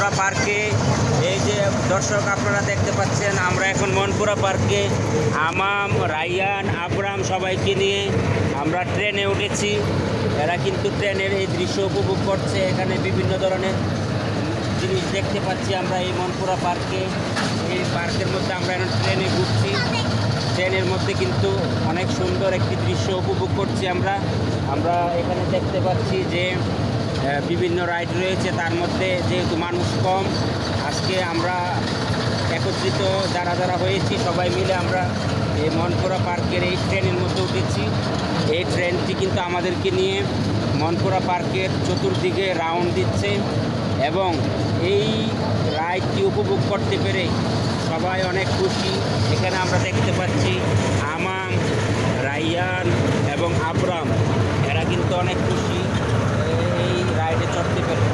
মনপুরা পার্কে। এই যে দর্শক আপনারা দেখতে পাচ্ছেন, আমরা এখন মনপুরা পার্কে। আমাম রাইয়ান, আবরাম সবাইকে নিয়ে আমরা ট্রেনে উঠেছি। এরা কিন্তু ট্রেনের এই দৃশ্য উপভোগ করছে। এখানে বিভিন্ন ধরনের জিনিস দেখতে পাচ্ছি আমরা এই মনপুরা পার্কে। এই পার্কের মধ্যে আমরা এখন ট্রেনে ঘুরছি। ট্রেনের মধ্যে কিন্তু অনেক সুন্দর একটি দৃশ্য উপভোগ করছি আমরা। আমরা এখানে দেখতে পাচ্ছি যে বিভিন্ন রাইড রয়েছে, তার মধ্যে যেহেতু মানুষ কম, আজকে আমরা একত্রিত যারা যারা হয়েছি, সবাই মিলে আমরা এই মনপুরা পার্কের এই ট্রেনের মধ্যে উঠেছি। এই ট্রেনটি কিন্তু আমাদেরকে নিয়ে মনপুরা পার্কের চতুর্দিকে রাউন্ড দিচ্ছে এবং এই রাইডটি উপভোগ করতে পেরে সবাই অনেক খুশি। এখানে আমরা দেখতে পাচ্ছি আমাম রাইয়ান এবং আবরাম, এরা কিন্তু অনেক খুশি এই রাইডে চড়তে পেরে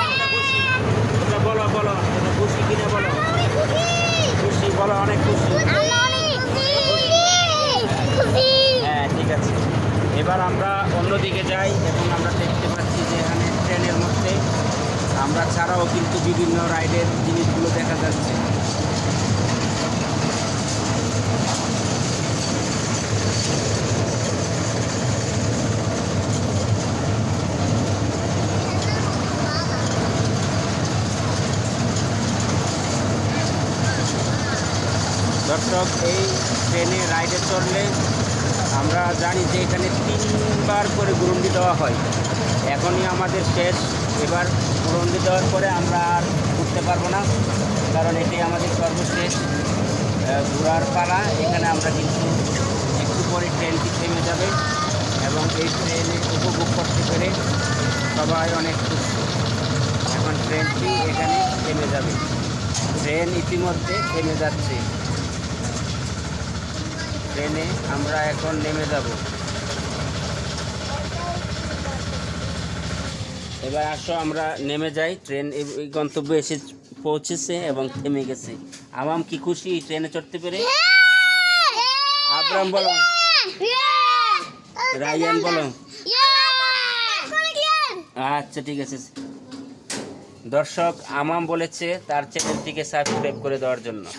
তোমরা খুশি? তোমরা বলো বলো তোমরা খুশি কিনা বলো খুশি বলো অনেক খুশি হ্যাঁ ঠিক আছে এবার আমরা অন্যদিকে যাই এবং আমরা দেখতে পাচ্ছি যে এখানে ট্রেনের মধ্যে, আমরা ছাড়াও কিন্তু বিভিন্ন রাইডের জিনিসগুলো দেখা যাচ্ছে। দর্শক, এই ট্রেনে রাইডে চড়লে আমরা জানি যে এখানে তিনবার করে গুরুন্ডি দেওয়া হয়। এখনই আমাদের শেষ। এবার গুরুন্ডি দেওয়ার পরে আমরা আর ঘুরতে পারব না, কারণ এটি আমাদের সর্বশেষ ঘোরার পালা। এখানে আমরা কিন্তু একটু পরে ট্রেনটি থেমে যাবে এবং এই ট্রেনে উপভোগ করতে পেরে সবাই অনেক খুশি। এখন ট্রেনটি এখানে থেমে যাবে। ট্রেন ইতিমধ্যে থেমে যাচ্ছে। ট্রেনে আমরা এখন নেমে যাব। এবার আসো আমরা নেমে যাই। ট্রেন এই- গন্তব্যে এসে পৌঁছেছে এবং থেমে গেছে। আবাম কি খুশি? ট্রেনে চড়তে পেরে? আবরাম বলো। রায়ান বলো। আচ্ছা ঠিক আছে। দর্শক আমাম বলেছে তার চ্যানেলটিকে সাবস্ক্রাইব করে দেওয়ার জন্য।